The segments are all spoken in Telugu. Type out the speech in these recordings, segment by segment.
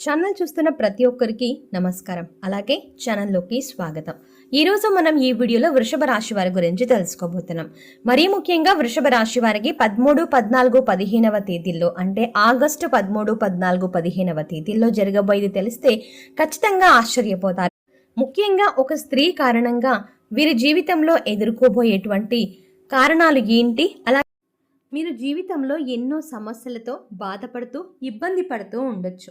ఛానల్ చూస్తున్న ప్రతి ఒక్కరికి నమస్కారం. అలాగే ఛానల్లోకి స్వాగతం. ఈరోజు మనం ఈ వీడియోలో వృషభ రాశి వారి గురించి తెలుసుకోబోతున్నాం. మరీ ముఖ్యంగా వృషభ రాశి వారికి పదమూడు పద్నాలుగు పదిహేనవ తేదీల్లో అంటే ఆగస్టు పదమూడు పద్నాలుగు పదిహేనవ తేదీల్లో జరగబోయేది తెలిస్తే ఖచ్చితంగా ఆశ్చర్యపోతారు. ముఖ్యంగా ఒక స్త్రీ కారణంగా వీరి జీవితంలో ఎదుర్కోబోయేటువంటి కారణాలు ఏంటి? అలా మీరు జీవితంలో ఎన్నో సమస్యలతో బాధపడుతూ ఇబ్బంది పడుతూ ఉండొచ్చు.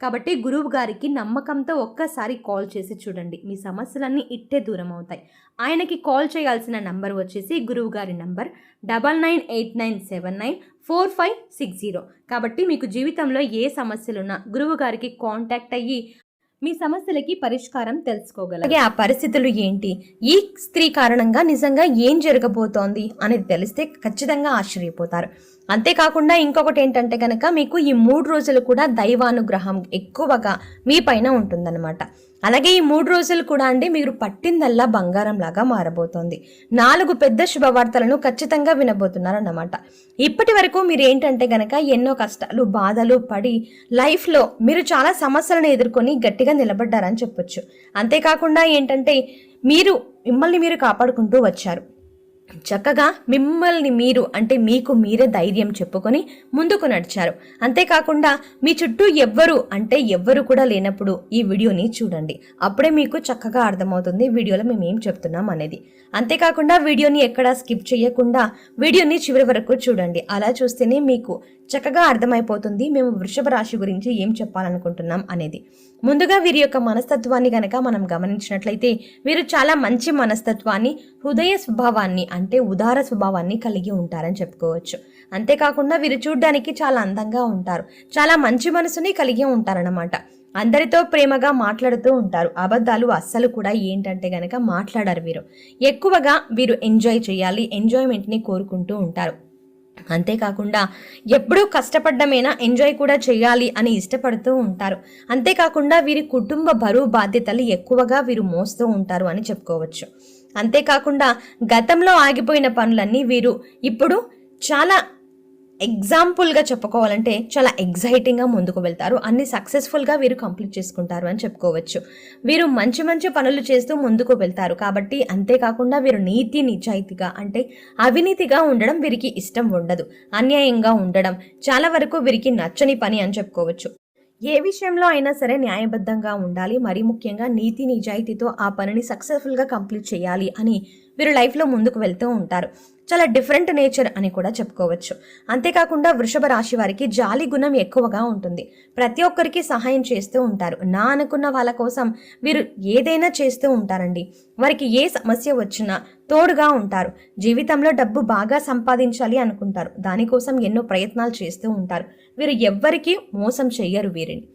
కాబట్టి గురువు గారికి నమ్మకంతో ఒక్కసారి కాల్ చేసి చూడండి. మీ సమస్యలన్నీ ఇట్టే దూరం అవుతాయి ఆయనకి కాల్ చేయాల్సిన నంబర్ వచ్చేసి గురువు గారి number double nine eight nine seven nine four five six zero. కాబట్టి మీకు జీవితంలో ఏ సమస్యలున్నా గురువు గారికి కాంటాక్ట్ అయ్యి మీ సమస్యలకి పరిష్కారం తెలుసుకోగలరు. అలాగే ఆ పరిస్థితులు ఏంటి? ఈ స్త్రీ కారణంగా నిజంగా ఏం జరగబోతోంది అనేది తెలిస్తే ఖచ్చితంగా ఆశ్చర్యపోతారు. అంతేకాకుండా ఇంకొకటి ఏంటంటే కనుక మీకు ఈ మూడు రోజులు కూడా దైవానుగ్రహం ఎక్కువగా మీ పైన ఉంటుందన్నమాట. అలాగే ఈ మూడు రోజులు కూడా అండి మీరు పట్టిందల్లా బంగారం లాగా మారబోతోంది. నాలుగు పెద్ద శుభవార్తలను ఖచ్చితంగా వినబోతున్నారన్నమాట. ఇప్పటి వరకు మీరు ఏంటంటే గనక ఎన్నో కష్టాలు బాధలు పడి లైఫ్లో మీరు చాలా సమస్యలను ఎదుర్కొని గట్టిగా నిలబడ్డారని చెప్పొచ్చు. అంతేకాకుండా ఏంటంటే మీరు మిమ్మల్ని మీరు కాపాడుకుంటూ వచ్చారు. చక్కగా మిమ్మల్ని మీరు అంటే మీకు మీరే ధైర్యం చెప్పుకొని ముందుకు నడిచారు. అంతేకాకుండా మీ చుట్టూ ఎవ్వరు అంటే ఎవ్వరు కూడా లేనప్పుడు ఈ వీడియోని చూడండి. అప్పుడే మీకు చక్కగా అర్థమవుతుంది వీడియోలో మేము ఏం చెప్తున్నాం అనేది. అంతేకాకుండా వీడియోని ఎక్కడా స్కిప్ చేయకుండా వీడియోని చివరి వరకు చూడండి. అలా చూస్తేనే మీకు చక్కగా అర్థమైపోతుంది మేము వృషభ రాశి గురించి ఏం చెప్పాలనుకుంటున్నాం అనేది. ముందుగా వీరి యొక్క మనస్తత్వాన్ని గనక మనం గమనించినట్లయితే వీరు చాలా మంచి మనస్తత్వాన్ని హృదయ స్వభావాన్ని అంటే ఉదార స్వభావాన్ని కలిగి ఉంటారని చెప్పుకోవచ్చు. అంతేకాకుండా వీరు చూడ్డానికి చాలా అందంగా ఉంటారు. చాలా మంచి మనసుని కలిగి ఉంటారన్నమాట. అందరితో ప్రేమగా మాట్లాడుతూ ఉంటారు. అబద్ధాలు అస్సలు కూడా ఏంటంటే గనక మాట్లాడారు వీరు. ఎక్కువగా వీరు ఎంజాయ్ చేయాలి ఎంజాయ్మెంట్ని కోరుకుంటూ ఉంటారు. అంతేకాకుండా ఎప్పుడూ కష్టపడ్డమైనా ఎంజాయ్ కూడా చేయాలి అని ఇష్టపడుతూ ఉంటారు. అంతేకాకుండా వీరి కుటుంబ బరువు బాధ్యతలు ఎక్కువగా వీరు మోస్తూ ఉంటారు అని చెప్పుకోవచ్చు. అంతేకాకుండా గతంలో ఆగిపోయిన పనులన్నీ వీరు. ఇప్పుడు చాలా ఎగ్జాంపుల్గా చెప్పుకోవాలంటే చాలా ఎగ్జైటింగ్గా ముందుకు వెళ్తారు. అన్ని సక్సెస్ఫుల్గా వీరు కంప్లీట్ చేసుకుంటారు అని చెప్పుకోవచ్చు. వీరు మంచి మంచి పనులు చేస్తూ ముందుకు వెళ్తారు. కాబట్టి అంతేకాకుండా వీరు నీతి నిజాయితీగా అంటే అవినీతిగా ఉండడం వీరికి ఇష్టం ఉండదు. అన్యాయంగా ఉండడం చాలా వరకు వీరికి నచ్చని పని అని చెప్పుకోవచ్చు. ఏ విషయంలో అయినా సరే న్యాయబద్ధంగా ఉండాలి. మరీ ముఖ్యంగా నీతి నిజాయితీతో ఆ పనిని సక్సెస్ఫుల్గా కంప్లీట్ చేయాలి అని వీరు లైఫ్లో ముందుకు వెళ్తూ ఉంటారు. చాలా డిఫరెంట్ నేచర్ అని కూడా చెప్పుకోవచ్చు. అంతేకాకుండా వృషభ రాశి వారికి జాలి గుణం ఎక్కువగా ఉంటుంది. ప్రతి ఒక్కరికి సహాయం చేస్తూ ఉంటారు. నా అనుకున్న వాళ్ళ కోసం వీరు ఏదైనా చేస్తూ ఉంటారండి. వారికి ఏ సమస్య వచ్చినా తోడుగా ఉంటారు. జీవితంలో డబ్బు బాగా సంపాదించాలి అనుకుంటారు. దానికోసం ఎన్నో ప్రయత్నాలు చేస్తూ ఉంటారు. వీరు ఎవ్వరికీ మోసం చెయ్యరు వీరిని.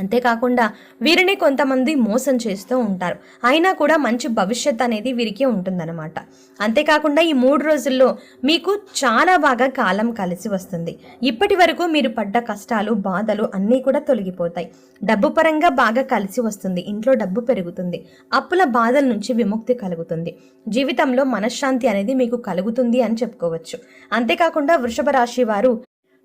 అంతేకాకుండా వీరిని కొంతమంది మోసం చేస్తూ ఉంటారు. అయినా కూడా మంచి భవిష్యత్ అనేది వీరికి ఉంటుందన్నమాట. అంతేకాకుండా ఈ మూడు రోజుల్లో మీకు చాలా బాగా కాలం కలిసి వస్తుంది. ఇప్పటి వరకు మీరు పడ్డ కష్టాలు బాధలు అన్నీ కూడా తొలగిపోతాయి. డబ్బు పరంగా బాగా కలిసి వస్తుంది. ఇంట్లో డబ్బు పెరుగుతుంది. అప్పుల బాధల నుంచి విముక్తి కలుగుతుంది. జీవితంలో మనశ్శాంతి అనేది మీకు కలుగుతుంది అని చెప్పుకోవచ్చు. అంతేకాకుండా వృషభ రాశి వారు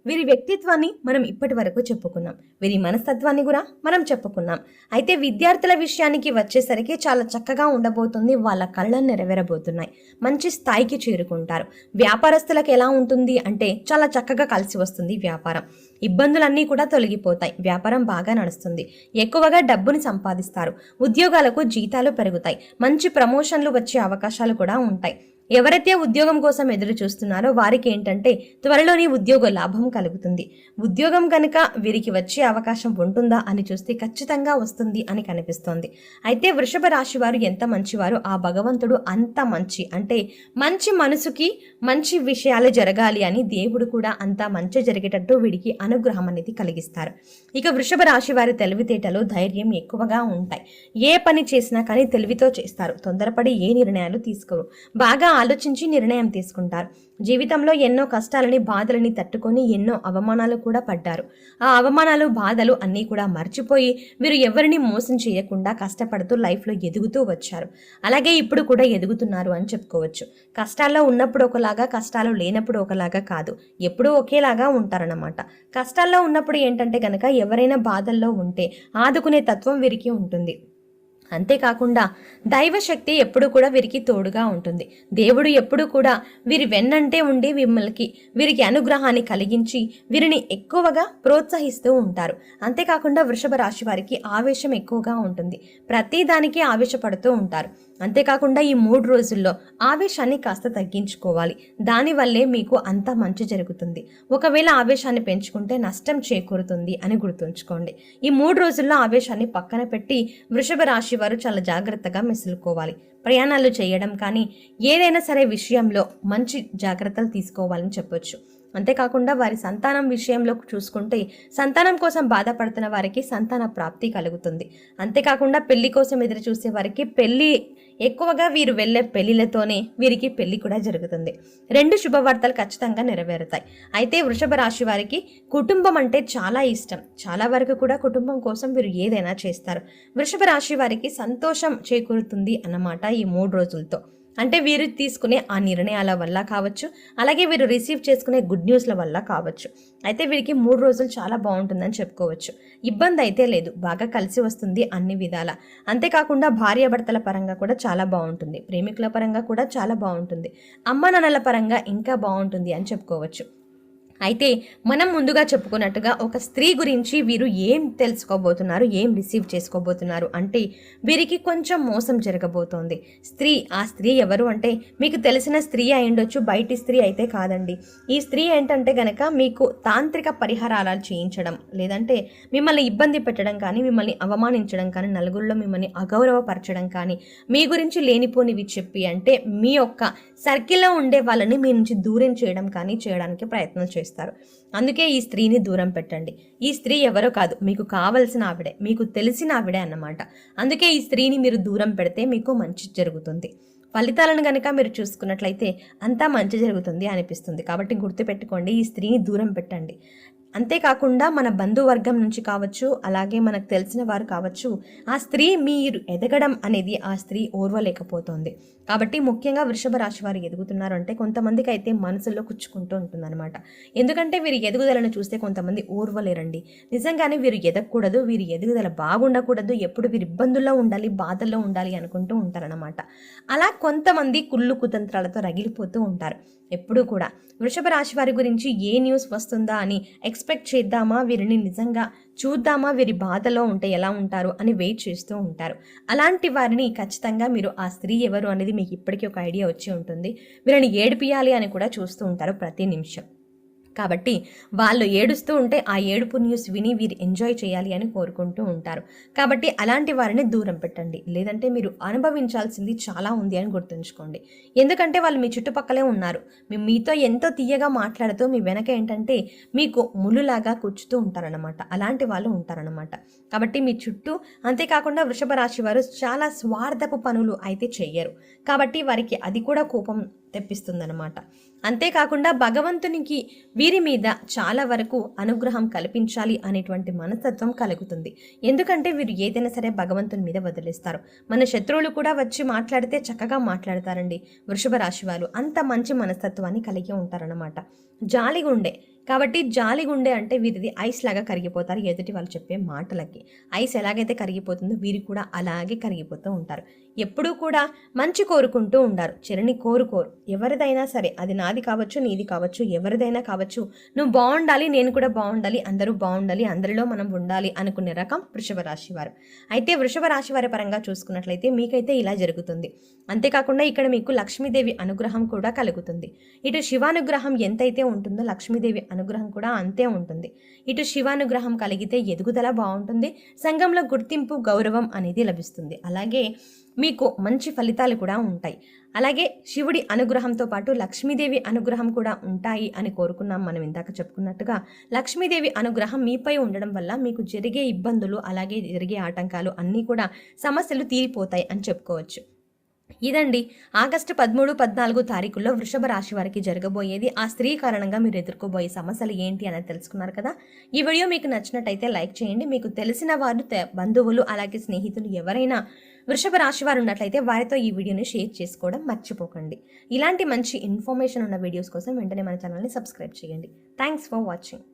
వీరి వ్యక్తిత్వాన్ని మనం ఇప్పటి వరకు చెప్పుకున్నాం. వీరి మనస్తత్వాన్ని కూడా మనం చెప్పుకున్నాం. అయితే విద్యార్థుల విషయానికి వచ్చేసరికి చాలా చక్కగా ఉండబోతుంది. వాళ్ళ కళ్ళను నెరవేరబోతున్నాయి. మంచి స్థాయికి చేరుకుంటారు. వ్యాపారస్తులకు ఎలా ఉంటుంది అంటే చాలా చక్కగా కలిసి వస్తుంది వ్యాపారం. ఇబ్బందులన్నీ కూడా తొలగిపోతాయి. వ్యాపారం బాగా నడుస్తుంది. ఎక్కువగా డబ్బుని సంపాదిస్తారు. ఉద్యోగాలకు జీతాలు పెరుగుతాయి. మంచి ప్రమోషన్లు వచ్చే అవకాశాలు కూడా ఉంటాయి. ఎవరైతే ఉద్యోగం కోసం ఎదురు చూస్తున్నారో వారికి ఏంటంటే త్వరలోనే ఉద్యోగ లాభం కలుగుతుంది. ఉద్యోగం కనుక వీరికి వచ్చే అవకాశం ఉంటుందా అని చూస్తే ఖచ్చితంగా వస్తుంది అని కనిపిస్తోంది. అయితే వృషభ రాశి వారు ఎంత మంచివారు ఆ భగవంతుడు అంత మంచి అంటే మంచి మనసుకి మంచి విషయాలు జరగాలి అని దేవుడు కూడా అంత మంచి జరిగేటట్టు వీడికి అనుగ్రహం అనేది కలిగిస్తారు. ఇక వృషభ రాశి వారి తెలివితేటలు ధైర్యం ఎక్కువగా ఉంటాయి. ఏ పని చేసినా కానీ తెలివితో చేస్తారు. తొందరపడి ఏ నిర్ణయాలు తీసుకోరు. బాగా ఆలోచించి నిర్ణయం తీసుకుంటారు. జీవితంలో ఎన్నో కష్టాలని బాధలని తట్టుకొని ఎన్నో అవమానాలు కూడా పడ్డారు. ఆ అవమానాలు బాధలు అన్నీ కూడా మర్చిపోయి వీరు ఎవరిని మోసం చేయకుండా కష్టపడుతూ లైఫ్లో ఎదుగుతూ వచ్చారు. అలాగే ఇప్పుడు కూడా ఎదుగుతున్నారు అని చెప్పుకోవచ్చు. కష్టాల్లో ఉన్నప్పుడు ఒకలాగా కష్టాలు లేనప్పుడు ఒకలాగా కాదు. ఎప్పుడూ ఒకేలాగా ఉంటారన్నమాట. కష్టాల్లో ఉన్నప్పుడు ఏంటంటే కనుక ఎవరైనా బాధల్లో ఉంటే ఆదుకునే తత్వం వీరికి ఉంటుంది. అంతేకాకుండా దైవశక్తి ఎప్పుడూ కూడా వీరికి తోడుగా ఉంటుంది. దేవుడు ఎప్పుడూ కూడా వీరి వెన్నంటే ఉండి మిమ్మల్కి వీరికి అనుగ్రహాన్ని కలిగించి వీరిని ఎక్కువగా ప్రోత్సహిస్తూ ఉంటారు. అంతేకాకుండా వృషభ రాశి వారికి ఆవేశం ఎక్కువగా ఉంటుంది. ప్రతి దానికి ఆవేశపడుతూ ఉంటారు. అంతేకాకుండా ఈ మూడు రోజుల్లో ఆవేశాన్ని కాస్త తగ్గించుకోవాలి. దానివల్లే మీకు అంత మంచి జరుగుతుంది. ఒకవేళ ఆవేశాన్ని పెంచుకుంటే నష్టం చేకూరుతుంది అని గుర్తుంచుకోండి. ఈ మూడు రోజుల్లో ఆవేశాన్ని పక్కన పెట్టి వృషభ రాశి వారు చాలా జాగ్రత్తగా మెసులుకోవాలి. ప్రయాణాలు చేయడం కానీ ఏదైనా సరే విషయంలో మంచి జాగ్రత్తలు తీసుకోవాలని చెప్పొచ్చు. అంతేకాకుండా వారి సంతానం విషయంలో చూసుకుంటే సంతానం కోసం బాధపడుతున్న వారికి సంతాన ప్రాప్తి కలుగుతుంది. అంతేకాకుండా పెళ్ళి కోసం ఎదురు చూసే వారికి పెళ్ళి ఎక్కువగా వీరు వెళ్ళే పెళ్ళిలతోనే వీరికి పెళ్ళి కూడా జరుగుతుంది. రెండు శుభవార్తలు ఖచ్చితంగా నెరవేరుతాయి. అయితే వృషభ రాశి వారికి కుటుంబం అంటే చాలా ఇష్టం. చాలా వరకు కూడా కుటుంబం కోసం వీరు ఏదైనా చేస్తారు. వృషభ రాశి వారికి సంతోషం చేకూరుతుంది అన్నమాట ఈ మూడు రోజులతో. అంటే వీరు తీసుకునే ఆ నిర్ణయాల వల్ల కావచ్చు అలాగే వీరు రిసీవ్ చేసుకునే గుడ్ న్యూస్ల వల్ల కావచ్చు. అయితే వీరికి మూడు రోజులు చాలా బాగుంటుందని చెప్పుకోవచ్చు. ఇబ్బంది అయితే లేదు బాగా కలిసి వస్తుంది అన్ని విధాల. అంతేకాకుండా భార్యాభర్తల పరంగా కూడా చాలా బాగుంటుంది ప్రేమికుల పరంగా కూడా చాలా బాగుంటుంది అమ్మ నాన్నల పరంగా ఇంకా బాగుంటుంది అని చెప్పుకోవచ్చు. అయితే మనం ముందుగా చెప్పుకున్నట్టుగా ఒక స్త్రీ గురించి వీరు ఏం తెలుసుకోబోతున్నారు ఏం రిసీవ్ చేసుకోబోతున్నారు అంటే వీరికి కొంచెం మోసం జరగబోతోంది. స్త్రీ ఆ స్త్రీ ఎవరు అంటే మీకు తెలిసిన స్త్రీ అయిండొచ్చు బయటి స్త్రీ అయితే కాదండి. ఈ స్త్రీ ఏంటంటే గనక మీకు తాంత్రిక పరిహారాలు చేయించడం లేదంటే మిమ్మల్ని ఇబ్బంది పెట్టడం కానీ మిమ్మల్ని అవమానించడం కానీ నలుగురిలో మిమ్మల్ని అగౌరవపరచడం కానీ మీ గురించి లేనిపోనివి చెప్పి అంటే మీ యొక్క సర్కిల్లో ఉండే వాళ్ళని మీ నుంచి దూరం చేయడం కానీ చేయడానికి ప్రయత్నం చేస్తారు. అందుకే ఈ స్త్రీని దూరం పెట్టండి. ఈ స్త్రీ ఎవరో కాదు మీకు కావలసిన ఆవిడే మీకు తెలిసిన ఆవిడే అన్నమాట. అందుకే ఈ స్త్రీని మీరు దూరం పెడితే మీకు మంచి జరుగుతుంది. ఫలితాలను కనుక మీరు చూసుకున్నట్లయితే అంతా మంచి జరుగుతుంది అనిపిస్తుంది. కాబట్టి గుర్తుపెట్టుకోండి ఈ స్త్రీని దూరం పెట్టండి. అంతేకాకుండా మన బంధువర్గం నుంచి కావచ్చు అలాగే మనకు తెలిసిన వారు కావచ్చు ఆ స్త్రీ మీరు ఎదగడం అనేది ఆ స్త్రీ ఓర్వలేకపోతుంది. కాబట్టి ముఖ్యంగా వృషభ రాశి వారు ఎదుగుతున్నారు అంటే కొంతమందికి అయితే మనసులో కుచ్చుకుంటూ ఉంటుందన్నమాట. ఎందుకంటే వీరి ఎదుగుదలను చూస్తే కొంతమంది ఓర్వలేరండి. నిజంగానే వీరు ఎదగకూడదు వీరి ఎదుగుదల బాగుండకూడదు ఎప్పుడు వీరు ఇబ్బందుల్లో ఉండాలి బాధల్లో ఉండాలి అనుకుంటూ ఉంటారనమాట అలా కొంతమంది కుళ్ళు కుతంత్రాలతో రగిలిపోతూ ఉంటారు. ఎప్పుడూ కూడా. వృషభ రాశి వారి గురించి ఏ న్యూస్ వస్తుందా అని ఎక్స్పెక్ట్ చేద్దామా? వీరిని నిజంగా చూద్దామా? వీరి బాధలో ఉంటే ఎలా ఉంటారు? అని వెయిట్ చేస్తూ ఉంటారు. అలాంటి వారిని ఖచ్చితంగా మీరు ఆ స్త్రీ ఎవరు అనేది మీకు ఇప్పటికీ ఒక ఐడియా వచ్చి ఉంటుంది. వీళ్ళని ఏడిపియాలి అని కూడా చూస్తూ ఉంటారు ప్రతి నిమిషం. కాబట్టి వాళ్ళు ఏడుస్తూ ఉంటే ఆ ఏడుపు న్యూస్ విని వీరు ఎంజాయ్ చేయాలి అని కోరుకుంటూ ఉంటారు. కాబట్టి అలాంటి వారిని దూరం పెట్టండి. లేదంటే మీరు అనుభవించాల్సింది చాలా ఉంది అని గుర్తుంచుకోండి. ఎందుకంటే వాళ్ళు మీ చుట్టుపక్కలే ఉన్నారు. మీ మీతో ఎంతో తీయగా మాట్లాడుతూ మీ వెనక ఏంటంటే మీకు ములులాగా కూర్చుతూ ఉంటారనమాట అలాంటి వాళ్ళు ఉంటారనమాట కాబట్టి మీ చుట్టూ అంతేకాకుండా వృషభ రాశి వారు చాలా స్వార్థపు పనులు అయితే చెయ్యరు. కాబట్టి వారికి అది కూడా కోపం తెప్పిస్తుందన్నమాట. అంతేకాకుండా భగవంతునికి వీరి మీద చాలా వరకు అనుగ్రహం కల్పించాలి అనేటువంటి మనస్తత్వం కలుగుతుంది. ఎందుకంటే వీరు ఏదైనా సరే భగవంతుని మీద వదిలేస్తారు. మన శత్రువులు కూడా వచ్చి మాట్లాడితే చక్కగా మాట్లాడతారండి వృషభ రాశి వారు. అంత మంచి మనస్తత్వాన్ని కలిగి ఉంటారన్నమాట. జాలిగుండే. కాబట్టి జాలిగుండే అంటే వీరిది ఐస్ లాగా కరిగిపోతారు. ఎదుటి వాళ్ళు చెప్పే మాటలకి. ఐస్ ఎలాగైతే కరిగిపోతుందో వీరు కూడా అలాగే కరిగిపోతూ ఉంటారు. ఎప్పుడూ కూడా మంచి కోరుకుంటూ ఉండారు. చిరని కోరుకోరు ఎవరిదైనా సరే అది నాది కావచ్చు నీది కావచ్చు ఎవరిదైనా కావచ్చు నువ్వు బాగుండాలి నేను కూడా బాగుండాలి అందరూ బాగుండాలి అందరిలో మనం ఉండాలి అనుకునే రకం వృషభ రాశి వారు. అయితే వృషభ రాశి వారి పరంగా చూసుకున్నట్లయితే మీకైతే ఇలా జరుగుతుంది. అంతేకాకుండా ఇక్కడ మీకు లక్ష్మీదేవి అనుగ్రహం కూడా కలుగుతుంది. ఇటు శివానుగ్రహం ఎంతైతే ఉంటుందో లక్ష్మీదేవి అనుగ్రహం కూడా అంతే ఉంటుంది. ఇటు శివానుగ్రహం కలిగితే ఎదుగుదల బాగుంటుంది సంఘంలో గుర్తింపు గౌరవం అనేది లభిస్తుంది. అలాగే మీకు మంచి ఫలితాలు కూడా ఉంటాయి. అలాగే శివుడి అనుగ్రహంతో పాటు లక్ష్మీదేవి అనుగ్రహం కూడా ఉంటాయి అని కోరుకున్నాం మనం ఇందాక చెప్పుకున్నట్టుగా. లక్ష్మీదేవి అనుగ్రహం మీపై ఉండడం వల్ల మీకు జరిగే ఇబ్బందులు అలాగే జరిగే ఆటంకాలు అన్నీ కూడా సమస్యలు తీరిపోతాయి అని చెప్పుకోవచ్చు. ఇదండి. ఆగస్టు పదమూడు పద్నాలుగు తారీఖుల్లో వృషభ రాశి వారికి జరగబోయేది. ఆ స్త్రీ కారణంగా మీరు ఎదుర్కోబోయే సమస్యలు ఏంటి అనేది తెలుసుకున్నారు కదా? ఈ వీడియో మీకు నచ్చినట్టయితే లైక్ చేయండి. మీకు తెలిసిన వారు తె- బంధువులు అలాగే స్నేహితులు ఎవరైనా వృషభ రాశి వారు ఉన్నట్లయితే వారితో ఈ వీడియోని షేర్ చేసుకోవడం మర్చిపోకండి. ఇలాంటి మంచి ఇన్ఫర్మేషన్ ఉన్న వీడియోస్ కోసం వెంటనే మన ఛానల్ని సబ్స్క్రైబ్ చేయండి. Thanks for watching